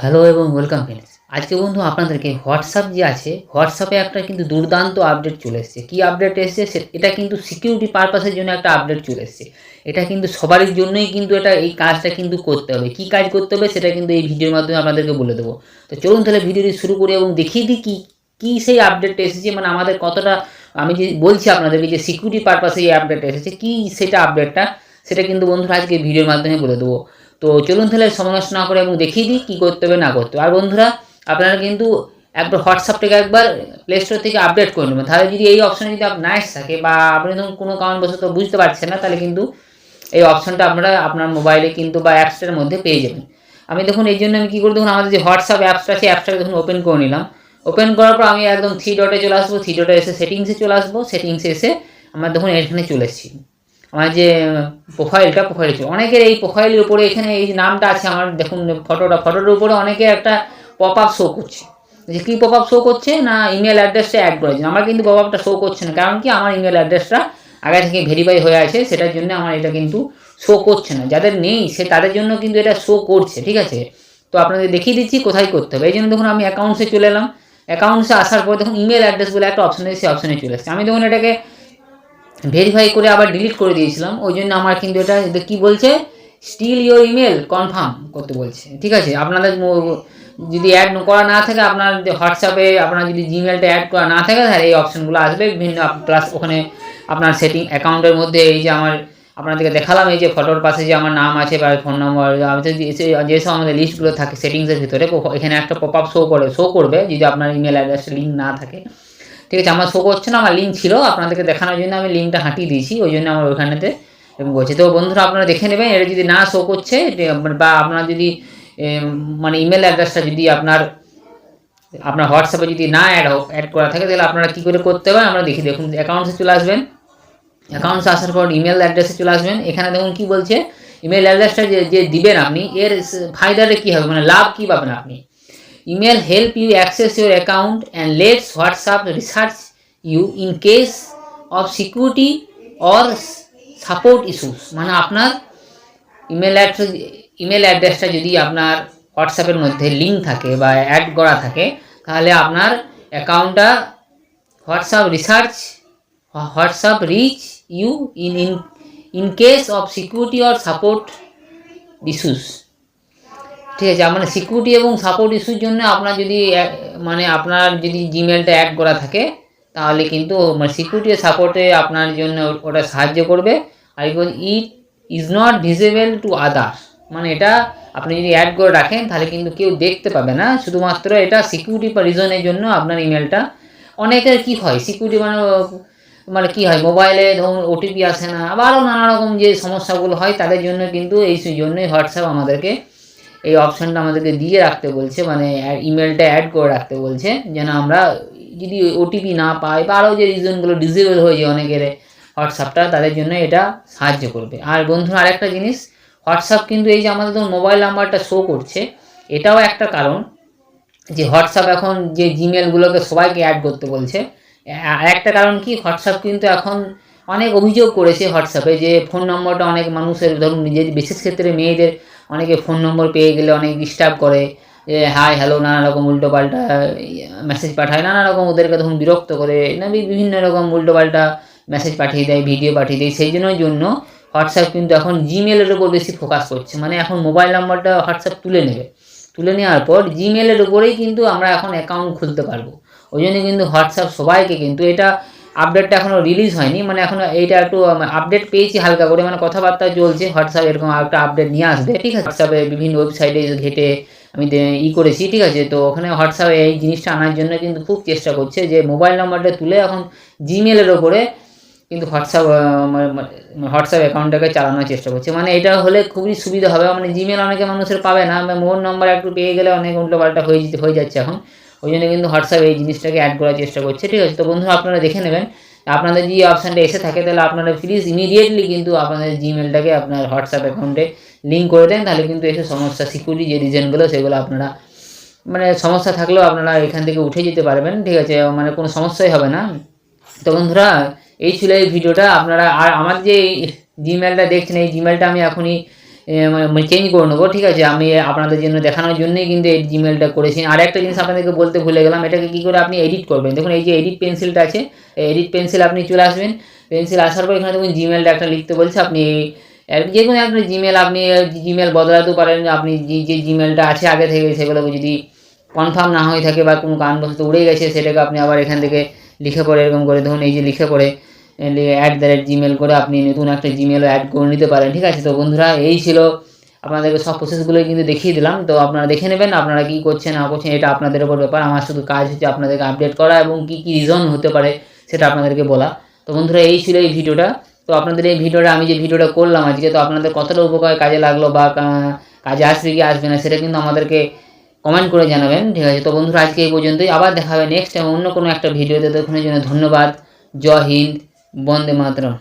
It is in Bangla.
হ্যালো এবং ওয়েলকাম ফ্রেন্ডস। আজকে বন্ধু আপনাদেরকে হোয়াটসঅ্যাপ যে আছে, হোয়াটসঅ্যাপে একটা কিন্তু দুর্দান্ত আপডেট চলে এসেছে। কী আপডেট এসেছে? এটা কিন্তু সিকিউরিটি পারপাসের জন্য একটা আপডেট চলে এসেছে। এটা কিন্তু সবারই জন্যই কিন্তু এটা এই কাজটা কিন্তু করতে হবে। কী কাজ করতে হবে সেটা কিন্তু এই ভিডিওর মাধ্যমে আপনাদেরকে বলে দেবো। তো চলুন তাহলে ভিডিওটি শুরু করি এবং দেখিয়ে দিই কী কী সেই আপডেটটা এসেছে মানে আমাদের কতটা আমি যে বলছি আপনাদেরকে যে সিকিউরিটি পারপাসে এই আপডেটটা এসেছে, কী সেটা আপডেটটা সেটা কিন্তু বন্ধুরা আজকে ভিডিওর মাধ্যমে বলে দেবো। তো চলুন তাহলে সমালোচনা করে এবং দেখিয়ে দিই কী করতে হবে, না করতে হবে। আর বন্ধুরা, আপনারা কিন্তু একবার হোয়াটসঅ্যাপটাকে একবার প্লে স্টোর থেকে আপডেট করে নেবেন। তাহলে যদি এই অপশানে যদি না এসে থাকে বা আপনি ধরুন কোনো কারণবশত বুঝতে পারছেন না, তাহলে কিন্তু এই অপশানটা আপনারা আপনার মোবাইলে কিন্তু বা অ্যাপসটার মধ্যে পেয়ে যাবেন। আমি দেখুন, এই জন্য আমি কী করি দেখুন, আমাদের যে হোয়াটসঅ্যাপ অ্যাপসটা আছে অ্যাপসটাকে দেখুন ওপেন করে নিলাম। ওপেন করার পর আমি একদম থ্রি ডটে চলে আসব থ্রি ডটে এসে সেটিংসে চলে আসব সেটিংসে এসে আমার দেখুন এখানে চলে এসেছি। আমার যে প্রোফাইলটা প্রোফাইল ছিল অনেকের এই প্রোফাইলের উপরে এখানে এই নামটা আছে আমার, দেখুন ফটোটা ফটোটার উপরে অনেকে একটা পপ আপ শো করছে। যে কী পপ আপ শো করছে না ইমেল অ্যাড্রেসটা অ্যাড করেছে? আমার কিন্তু পপ আপটা শো করছে না, কারণ কি আমার ইমেল অ্যাড্রেসটা আগে থেকে ভেরিফাই হয়ে আছে, সেটার জন্য আমার এটা কিন্তু শো করছে না। যাদের নেই, সে তাদের জন্য কিন্তু এটা শো করছে, ঠিক আছে? তো আপনাদের দেখিয়ে দিচ্ছি কোথায় করতে হবে। এই জন্য দেখুন, আমি অ্যাকাউন্টসে চলে এলাম। অ্যাকাউন্টসে আসার পর দেখুন ইমেল অ্যাড্রেস বলে একটা অপশন আছে, সেই অপশনে চলে এসেছে। আমি দেখুন, এটাকে ভেরিফাই করে আবার ডিলিট করে দিয়েছিলাম। ওই জন্য আমার কিন্তু এটা কি বলছে? স্টিল ইওর ইমেল কনফার্ম করতে বলছে। ঠিক আছে? আপনাদের যদি অ্যাড করা না থাকে, আপনার হোয়াটসঅ্যাপে আপনার যদি জিমেলটা অ্যাড করা না থাকে, তাহলে এই অপশনগুলো আসবে। বিভিন্ন প্লাস ওখানে আপনার সেটিং অ্যাকাউন্টের মধ্যে এই যে আমার, আপনাদেরকে দেখালাম, এই যে ফটোর পাশে যে আমার নাম আছে বা ফোন নম্বর যেসব আমাদের লিস্টগুলো থাকে সেটিংসের ভিতরে এখানে একটা পপ আপ শো করে শো করবে। যদি আপনার ইমেল অ্যাড্রেসটা লিঙ্ক না থাকে ঠিক আছে, আমার শো করছে না, আমার লিঙ্ক ছিল, আপনাদেরকে দেখানোর জন্য আমি লিঙ্কটা হাঁটিয়ে দিয়েছি, ওই জন্য আমার ওইখানেতে করছে তো বন্ধুরা, আপনারা দেখে নেবেন এটা যদি না শো করছে বা আপনার যদি মানে ইমেল অ্যাড্রেসটা যদি আপনার আপনার হোয়াটসঅ্যাপে যদি না অ্যাড হোক অ্যাড করা থাকে, তাহলে আপনারা কী করে করতে হবে, আমরা দেখি দেখুন অ্যাকাউন্টসে চলে আসবেন। অ্যাকাউন্টসে আসার পর ইমেল অ্যাড্রেসে চলে আসবেন, এখানে দেখুন কি বলছে ইমেল অ্যাড্রেসটা যে যে দিবেন আপনি, এর ফায়দাটা কী হবে মানে লাভ কী পাবেন আপনি? Email help you access your account and lets WhatsApp research you in case of security or support issues মানে আপনার ইমেল অ্যাড্রেস ইমেল অ্যাড্রেসটা যদি আপনার হোয়াটসঅ্যাপের মধ্যে লিঙ্ক থাকে বা অ্যাড করা থাকে, তাহলে আপনার অ্যাকাউন্টটা WhatsApp research WhatsApp reach you in in in case of security or support issues ঠিক আছে মানে সিকিউরিটি এবং সাপোর্ট ইস্যুর জন্য আপনার যদি মানে আপনার যদি জিমেলটা অ্যাড করা থাকে, তাহলে কিন্তু মানে সিকিউরিটি সাপোর্টে আপনার জন্য ওটা সাহায্য করবে। আর it is not visible to others মানে এটা আপনি যদি অ্যাড করে রাখেন, তাহলে কিন্তু কেউ দেখতে পাবে না। শুধুমাত্র এটা সিকিউরিটি বা রিজনের জন্য আপনার ইমেলটা অনেকের কি হয় সিকিউরিটি মানে মানে কি হয় মোবাইলে ধরুন ওটিপি আসে না আবার আরও নানা রকম যে সমস্যাগুলো হয়, তাদের জন্য কিন্তু এই জন্যই হোয়াটসঅ্যাপ আমাদেরকে এই অপশানটা আমাদেরকে দিয়ে রাখতে বলছে মানে ইমেলটা অ্যাড করে রাখতে বলছে, যেন আমরা যদি ওটিপি না পাই বা আরও যে রিজনগুলো ডিসেবল হয়ে যায় অনেকের হোয়াটসঅ্যাপটা, তাদের জন্য এটা সাহায্য করবে। আর বন্ধুরা, আরেকটা জিনিস, হোয়াটসঅ্যাপ কিন্তু এই যে আমাদের ধরুন মোবাইল নাম্বারটা শো করছে, এটাও একটা কারণ যে হোয়াটসঅ্যাপ এখন যে জিমেলগুলোকে সবাইকে অ্যাড করতে বলছে। একটা কারণ কি, হোয়াটসঅ্যাপ কিন্তু এখন অনেক অভিযোগ করেছে হোয়াটসঅ্যাপে যে ফোন নম্বরটা অনেক মানুষের, ধরুন নিজের, বিশেষ ক্ষেত্রে মেয়েদের অনেকে ফোন নম্বর পেয়ে গেলে অনেক ডিস্টার্ব করে, যে হাই হ্যালো নানা রকম উল্টোপাল্টা মেসেজ পাঠায়, নানা রকম ওদেরকে তখন বিরক্ত করে, না বিভিন্ন রকম উল্টোপাল্টা মেসেজ পাঠিয়ে দেয় ভিডিও পাঠিয়ে দেয়, সেই জন্যই জন্য হোয়াটসঅ্যাপ কিন্তু এখন জিমেলের উপর বেশি ফোকাস করছে। মানে এখন মোবাইল নাম্বারটা হোয়াটসঅ্যাপ তুলে নেবে। তুলে নেওয়ার পর জিমেলের উপরেই কিন্তু আমরা এখন অ্যাকাউন্ট খুলতে পারব। ওই জন্য কিন্তু হোয়াটসঅ্যাপ সবাইকে কিন্তু এটা আপডেটটা এখনও রিলিজ হয়নি। মানে এখন এইটা একটু আপডেট পেয়েছি হালকা করে। মানে কথাবার্তা চলছে হোয়াটসঅ্যাপ এরকম একটা আপডেট নিয়ে আসবে, ঠিক আছে? হোয়াটসঅ্যাপে বিভিন্ন ওয়েবসাইটে ঘেটে আমি ই করেছি, ঠিক আছে? তো ওখানে হোয়াটসঅ্যাপে এই জিনিসটা আনার জন্য কিন্তু খুব চেষ্টা করছে যে মোবাইল নাম্বারটা তুলে এখন জিমেলের ওপরে কিন্তু হোয়াটসঅ্যাপ হোয়াটসঅ্যাপ অ্যাকাউন্টটাকে চালানোর চেষ্টা করছে। মানে এটা হলে খুবই সুবিধা হবে। মানে জিমেল অনেকে মানুষের পাবে না। মোবাইল নাম্বার একটু পেয়ে গেলে অনেক উল্টোপাল্টা হয়ে যেতে হয়ে যাচ্ছে এখন। ওই জন্য কিন্তু হোয়াটসঅ্যাপ এই জিনিসটাকে অ্যাড করার চেষ্টা করছে। ঠিক আছে? তো বন্ধুরা, আপনারা দেখে নেবেন। আপনাদের যদি অপশানটা এসে থাকে, তাহলে আপনারা প্লিজ ইমিডিয়েটলি কিন্তু আপনাদের জিমেলটাকে আপনার হোয়াটসঅ্যাপ অ্যাকাউন্টে লিঙ্ক করে দেন। তাহলে কিন্তু এসে সমস্যা সিকিউরিটি যে রিজনগুলো সেগুলো আপনারা মানে সমস্যা থাকলেও আপনারা এখান থেকে উঠে যেতে পারবেন। ঠিক আছে? মানে কোনো সমস্যাই হবে না। তো বন্ধুরা, এই ছিল এই ভিডিওটা। আপনারা আর আমার যে জিমেলটা দেখছেন, এই জিমেলটা আমি এখনই চেঞ্জ করে নেব ঠিক আছে, আমি আপনাদের জন্য দেখানোর জন্যই কিন্তু এই জিমেলটা করেছি। আর একটা জিনিস আপনাদেরকে বলতে ভুলে গেলাম, এটাকে কী করে আপনি এডিট করবেন? দেখুন, এই যে এডিট পেন্সিলটা আছে এডিট পেন্সিল আপনি চলে আসবেন। পেন্সিল আসার পর এখানে দেখুন জিমেলটা একটা লিখতে বলছে, আপনি যে কোনো একটা জিমেল আপনি জিমেল বদলাতেও পারেন, আপনি যে যে জিমেলটা আছে আগে থেকে সেগুলো যদি কনফার্ম না হয়ে থাকে বা কোনো কারণবশত উড়ে গেছে, সেটাকে আপনি আবার এখান থেকে লিখে পড়ে, এরকম করে ধরুন, এই যে লিখে পড়ে। অ্যাট দ্য রেট জিমেল করে আপনি নতুন একটা জিমেলও অ্যাড করে নিতে পারেন, ঠিক আছে? তো বন্ধুরা, এই ছিল আপনাদেরকে সব প্রসেসগুলোই কিন্তু দেখিয়ে দিলাম। তো আপনারা দেখে নেবেন, আপনারা কী করছেন, না করছেন, এটা আপনাদের ওপর ব্যাপার। আমার শুধু কাজ হচ্ছে আপনাদেরকে আপডেট করা এবং কী কী রিজন হতে পারে, সেটা আপনাদেরকে বলা। তো বন্ধুরা, এই ছিল এই ভিডিওটা। তো আপনাদের এই ভিডিওটা, আমি যে ভিডিওটা করলাম আজকে, তো আপনাদের কতটা উপকার কাজে লাগল বা কাজে আসবে কি আসবে না, সেটা কিন্তু আমাদেরকে কমেন্ট করে জানাবেন, ঠিক আছে? তো বন্ধুরা, আজকে এই পর্যন্তই। আবার দেখা হবে নেক্সট টাইম অন্য কোনো একটা ভিডিওতে। ততক্ষণের জন্য ধন্যবাদ। জয় হিন্দ। Vande Matra